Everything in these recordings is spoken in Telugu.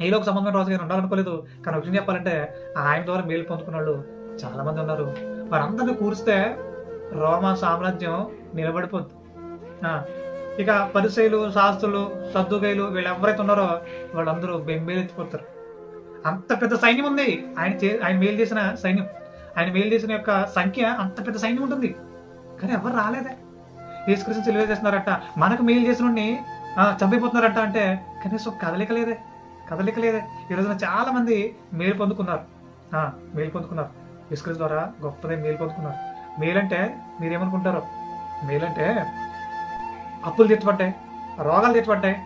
నీలో ఒక సంబంధమైన రాజుగా నేను ఉండాలనుకోలేదు. కానీ ఒక చెప్పాలంటే ఆయన ద్వారా మేలు పొందుకున్న వాళ్ళు చాలామంది ఉన్నారు. వారందరినీ కూరిస్తే రోమా సామ్రాజ్యం నిలబడిపోద్ది. ఇక పరిశైలు శాస్త్రులు సర్దుగైలు వీళ్ళు ఎవరైతే ఉన్నారో వాళ్ళందరూ బెంబేలెత్తిపోతారు. అంత పెద్ద సైన్యం ఉంది. ఆయన చే- ఆయన మేలు చేసిన సైన్యం. ఆయన మేలు చేసిన యొక్క సంఖ్య అంత పెద్ద సైన్యం ఉంటుంది. కానీ ఎవరు రాలేదే. యేసుకృష్ణ సిలువ చేస్తున్నారట మనకు మేలు చేసిన చంపిపోతున్నారట అంటే కనీసం కదలికలేదే. లేదే కదలిక లేదే ఈ రోజున చాలా మంది మేలు పొందుకున్నారు. మేలు పొందుకున్నారు. యేసుకృష్ణ ద్వారా గొప్పదే మేలు పొందుకున్నారు. మేలంటే మీరేమనుకుంటారు? మేలంటే అప్పులు తెచ్చిపట్టాయి రోగాలు తెచ్చిపట్టాయి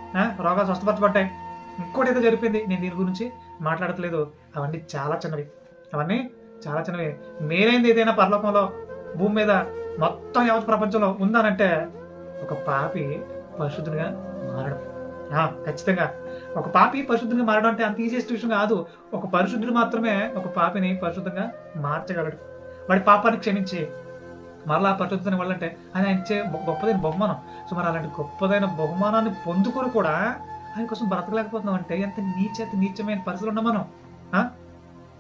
రోగాలు స్వస్థపరచబడ్డాయి. ఇంకోటి ఏదో జరిపింది నేను దీని గురించి మాట్లాడట్లేదు. అవన్నీ చాలా చిన్నవి. అవన్నీ చాలా చిన్నవి. మేలైంది ఏదైనా పరలోకంలో భూమి మీద మొత్తం యావత్ ప్రపంచంలో ఉందనంటే ఒక పాపి పరిశుద్ధునిగా మారడం. ఖచ్చితంగా. ఒక పాపి పరిశుద్ధంగా మారడం అంటే అంత ఈజియెస్ట్ విషయం కాదు. ఒక పరిశుద్ధుడు మాత్రమే ఒక పాపిని పరిశుద్ధంగా మార్చగలడు. వాడి పాపాన్ని క్షమించి. మరలా పరిశుద్ధతని వాళ్ళంటే ఆయన ఇచ్చే గొప్పదైన బహుమానం. సో మరి అలాంటి గొప్పదైన బహుమానాన్ని పొందుకొని కూడా ఆయన కోసం బ్రతకలేకపోతున్నాం అంటే ఎంత నీచ నీచమైన పరిస్థితులు ఉన్నాం మనం?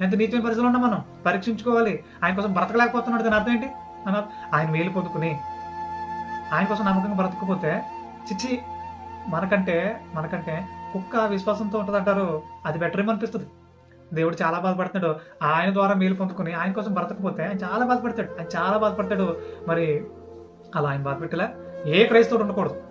ఎంత నీచమైన పరిస్థితులు ఉన్నాం మనం? పరీక్షించుకోవాలి. ఆయన కోసం బ్రతకలేకపోతున్నాడు దాని అర్థం ఏంటి? అన్న ఆయన మేలు పొందుకుని. ఆయన కోసం నమ్మకంగా బ్రతకపోతే చిచ్చి మనకంటే మనకంటే కుక్క విశ్వాసంతో ఉంటుందంటారు. అది బెటర్ ఏమనిపిస్తుంది అనిపిస్తుంది. దేవుడు చాలా బాధపడుతున్నాడు. ఆయన ద్వారా మేలు పొందుకుని ఆయన కోసం బ్రతకపోతే ఆయన చాలా బాధపడతాడు. ఆయన చాలా బాధపడతాడు. మరి అలా ఆయన బాధపెట్టలే ఏ క్రైస్తవుడు ఉండకూడదు.